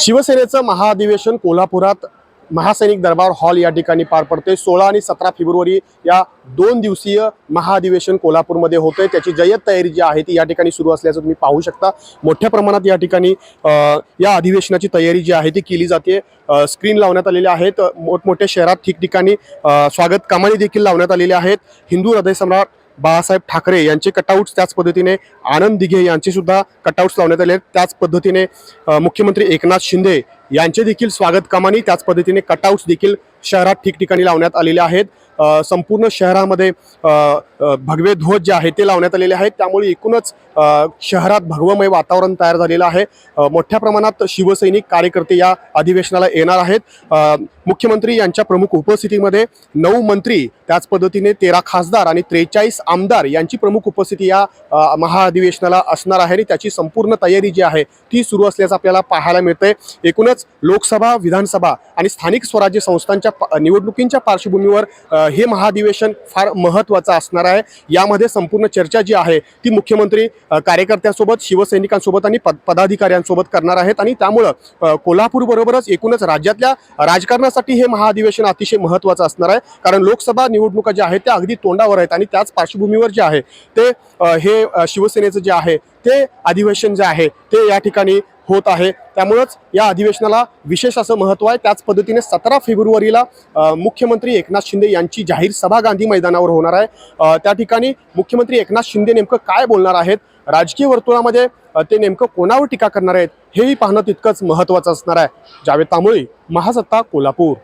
शिवसेनेचं महाअधिवेशन कोल्हापुरात महासैनिक दरबार हॉल या ठिकाणी पार पडते सोळा आणि सतरा फेब्रुवारी या दोन दिवसीय महाअधिवेशन कोल्हापूरमध्ये होतंय. त्याची जय्यत तयारी जी आहे ती या ठिकाणी सुरू असल्याचं तुम्ही पाहू शकता. मोठ्या प्रमाणात या ठिकाणी या अधिवेशनाची तयारी जी आहे ती केली जाते. स्क्रीन लावण्यात आलेले आहेत. मोठमोठ्या शहरात ठिकठिकाणी स्वागत कामाने देखील लावण्यात आलेले आहेत. हिंदू हृदयसम्राट बाळासाहेब ठाकरे यांचे कटआउट्स त्याच पद्धतीने आनंद दिघे यांचे सुद्धा कटआउट्स लावण्यात आले आहेत. त्याच पद्धतीने मुख्यमंत्री एकनाथ शिंदे यांचे देखील स्वागत कामानी त्याच पद्धतीने कटआउट्स देखील शहरात ठिकठिकाणी लावण्यात आलेले आहेत. संपूर्ण शहरामध्ये भगवे ध्वज जे आहे ते लावण्यात आलेले आहेत. त्यामुळे एकूणच शहरात भगवमय वातावरण तयार झालेलं आहे. मोठ्या प्रमाणात शिवसैनिक कार्यकर्ते या अधिवेशनाला येणार आहेत. मुख्यमंत्री यांच्या प्रमुख उपस्थितीमध्ये नऊ मंत्री त्याच पद्धतीने तेरा खासदार आणि त्रेचाळीस आमदार यांची प्रमुख उपस्थिती या महाअधिवेशनाला असणार आहे आणि त्याची संपूर्ण तयारी जी आहे ती सुरू असल्याचं आपल्याला पाहायला मिळते एकूणच लोकसभा विधानसभा आणि स्थानिक स्वराज्य संस्थांच्या निवडणुकींच्या पार्श्वभूमीवर हे महाधिवेशन फार महत्त्वाचं असणार आहे. यामध्ये संपूर्ण चर्चा जी आहे ती मुख्यमंत्री कार्यकर्त्यांसोबत शिवसैनिकांसोबत आणि पद पदाधिकाऱ्यांसोबत करणार आहेत आणि त्यामुळं कोल्हापूरबरोबरच एकूणच राज्यातल्या राजकारणासाठी हे महाअधिवेशन अतिशय महत्त्वाचं असणार आहे. कारण लोकसभा निवडणुका ज्या आहेत त्या अगदी तोंडावर आहेत आणि त्याच पार्श्वभूमीवर जे आहे ते हे शिवसेनेचं जे आहे ते अधिवेशन जे आहे ते या ठिकाणी होत आहे. त्यामुळंच या अधिवेशनाला विशेष असं महत्त्व आहे. त्याच पद्धतीने सतरा फेब्रुवारीला मुख्यमंत्री एकनाथ शिंदे यांची जाहीर सभा गांधी मैदानावर होणार आहे. त्या ठिकाणी मुख्यमंत्री एकनाथ शिंदे नेमकं काय बोलणार आहेत? राजकीय वर्तुळामध्ये ते नेमकं कोणावर टीका करणार आहेत? हेही पाहणं तितकंच महत्त्वाचं असणार आहे. जावेद तांबोळी महासत्ता कोल्हापूर.